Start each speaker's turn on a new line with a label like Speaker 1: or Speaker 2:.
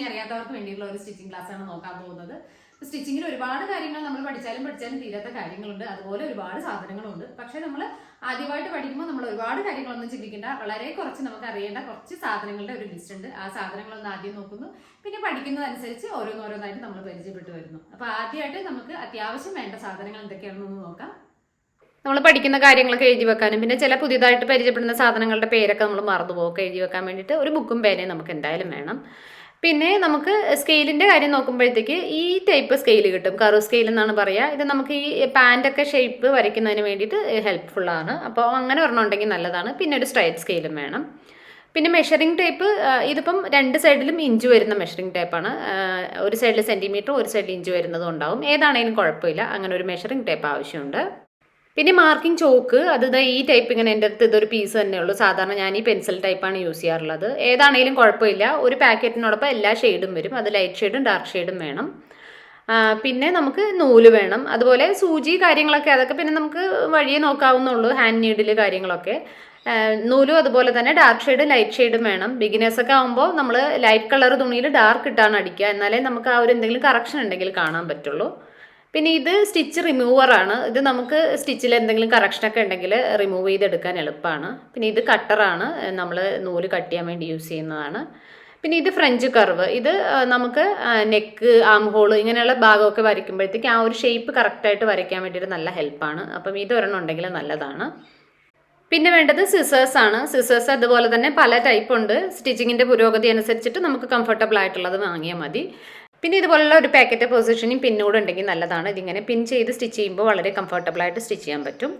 Speaker 1: Stitching അറിയാത്തവർക്ക് വേണ്ടിയിട്ടുള്ള ഒരു സ്റ്റിച്ചിങ് ക്ലാസ് ആണ് നോക്കാൻ പോകുന്നത്. സ്റ്റിച്ചിങ്ങിൽ ഒരുപാട് കാര്യങ്ങൾ നമ്മൾ പഠിച്ചാലും പഠിച്ചാലും തീരാത്ത കാര്യങ്ങളുണ്ട്. അതുപോലെ ഒരുപാട് സാധനങ്ങളുണ്ട്. പക്ഷേ നമ്മൾ ആദ്യമായിട്ട് പഠിക്കുമ്പോൾ നമ്മൾ ഒരുപാട് കാര്യങ്ങളൊന്നും ചിന്തിക്കേണ്ട. വളരെ കുറച്ച് നമുക്ക് അറിയേണ്ട കുറച്ച് സാധനങ്ങളുടെ ഒരു ലിസ്റ്റ് ഉണ്ട്. ആ സാധനങ്ങളൊന്ന് ആദ്യം നോക്കുന്നു. പിന്നെ പഠിക്കുന്നതനുസരിച്ച് ഓരോന്നോരോന്നായിട്ട് നമ്മൾ പരിചയപ്പെട്ടു വരുന്നു. അപ്പോൾ ആദ്യമായിട്ട് നമുക്ക് അത്യാവശ്യം വേണ്ട സാധനങ്ങൾ എന്തൊക്കെയാണെന്നൊന്ന് നോക്കാം.
Speaker 2: നമ്മൾ പഠിക്കുന്ന കാര്യങ്ങളൊക്കെ എഴുതി വെക്കാനും പിന്നെ ചില പുതിയതായിട്ട് പരിചയപ്പെടുന്ന സാധനങ്ങളുടെ പേരൊക്കെ നമ്മൾ മറന്നു എഴുതി വെക്കാൻ വേണ്ടിയിട്ട് ഒരു ബുക്കും പേനയും നമുക്ക് എന്തായാലും വേണം. പിന്നെ നമുക്ക് സ്കെയിലിന്റെ കാര്യം നോക്കുമ്പോഴത്തേക്ക് ഈ ടൈപ്പ് സ്കെയിൽ കിട്ടും. കറു സ്കെയിൽ എന്നാണ് പറയുക ഇത് നമുക്ക് ഈ പാന്റൊക്കെ ഷേപ്പ് വരയ്ക്കുന്നതിന് വേണ്ടിയിട്ട് ഹെൽപ്ഫുള്ളാണ് അപ്പോൾ അങ്ങനെ ഒരെണ്ണം നല്ലതാണ്. പിന്നെ ഒരു സ്ട്രൈറ്റ് സ്കെയിലും വേണം. പിന്നെ മെഷറിംഗ് ടൈപ്പ് ഇതിപ്പം രണ്ട് സൈഡിലും ഇഞ്ച് വരുന്ന മെഷറിംഗ് ടൈപ്പാണ് ഒരു സൈഡിൽ സെന്റിമീറ്റർ ഒരു സൈഡിൽ ഇഞ്ച് വരുന്നതും ഉണ്ടാവും. ഏതാണെങ്കിലും കുഴപ്പമില്ല. അങ്ങനെ ഒരു മെഷറിംഗ് ടൈപ്പ് ആവശ്യമുണ്ട്. പിന്നെ മാർക്കിംഗ് ചോക്ക് അത് ഈ ടൈപ്പ് ഇങ്ങനെ എന്റെ അടുത്ത് ഇതൊരു പീസ് തന്നെ ഉള്ളൂ. സാധാരണ ഞാൻ ഈ പെൻസിൽ ടൈപ്പാണ് യൂസ് ചെയ്യാറുള്ളത്. ഏതാണെങ്കിലും കുഴപ്പമില്ല. ഒരു പാക്കറ്റിനോടൊപ്പം എല്ലാ ഷെയ്ഡും വരും. അത് ലൈറ്റ് ഷെയ്ഡും ഡാർക്ക് ഷെയ്ഡും വേണം. പിന്നെ നമുക്ക് നൂൽ വേണം. അതുപോലെ സൂചി കാര്യങ്ങളൊക്കെ അതൊക്കെ പിന്നെ നമുക്ക് വഴിയെ നോക്കാവുന്നുള്ളൂ ഹാൻഡ് നീഡിൽ കാര്യങ്ങളൊക്കെ. നൂലും അതുപോലെ തന്നെ ഡാർക്ക് ഷെയ്ഡ് ലൈറ്റ് ഷെയ്ഡും വേണം. ബിഗിനേഴ്സൊക്കെ ആകുമ്പോൾ നമ്മൾ ലൈറ്റ് കളർ തുണിയിൽ ഡാർക്ക് ഇട്ടാണ് അടിക്കുക. എന്നാലേ നമുക്ക് ആ ഒരു എന്തെങ്കിലും കറക്ഷൻ ഉണ്ടെങ്കിൽ കാണാൻ പറ്റുള്ളൂ. പിന്നെ ഇത് സ്റ്റിച്ച് റിമൂവറാണ് ഇത് നമുക്ക് സ്റ്റിച്ചിൽ എന്തെങ്കിലും കറക്ഷനൊക്കെ ഉണ്ടെങ്കിൽ റിമൂവ് ചെയ്തെടുക്കാൻ എളുപ്പമാണ് പിന്നെ ഇത് കട്ടറാണ് നമ്മൾ നൂൽ കട്ട് ചെയ്യാൻ വേണ്ടി യൂസ് ചെയ്യുന്നതാണ്. പിന്നെ ഇത് ഫ്രഞ്ച് കർവ് ഇത് നമുക്ക് നെക്ക് ആം ഹോൾ ഇങ്ങനെയുള്ള ഭാഗമൊക്കെ വരയ്ക്കുമ്പോഴത്തേക്ക് ആ ഒരു ഷേപ്പ് കറക്റ്റായിട്ട് വരയ്ക്കാൻ വേണ്ടിയിട്ട് നല്ല ഹെൽപ്പാണ് അപ്പം ഇത് ഒരെണ്ണം ഉണ്ടെങ്കിൽ നല്ലതാണ്. പിന്നെ വേണ്ടത് സിസേഴ്സ് ആണ്. സിസേഴ്സ് അതുപോലെ തന്നെ പല ടൈപ്പ് ഉണ്ട്. സ്റ്റിച്ചിങ്ങിന്റെ പുരോഗതി അനുസരിച്ചിട്ട് നമുക്ക് കംഫർട്ടബിൾ ആയിട്ടുള്ളത് വാങ്ങിയാൽ മതി. പിന്നെ ഇതുപോലുള്ള ഒരു പാക്കറ്റ് പൊസിഷനിങ് പിന്നൂടെ ഉണ്ടെങ്കിൽ നല്ലതാണ്. ഇതിങ്ങനെ പിൻ ചെയ്ത് സ്റ്റിച്ച് ചെയ്യുമ്പോൾ വളരെ കംഫർട്ടബിൾ ആയിട്ട് സ്റ്റിച്ച് ചെയ്യാൻ പറ്റും.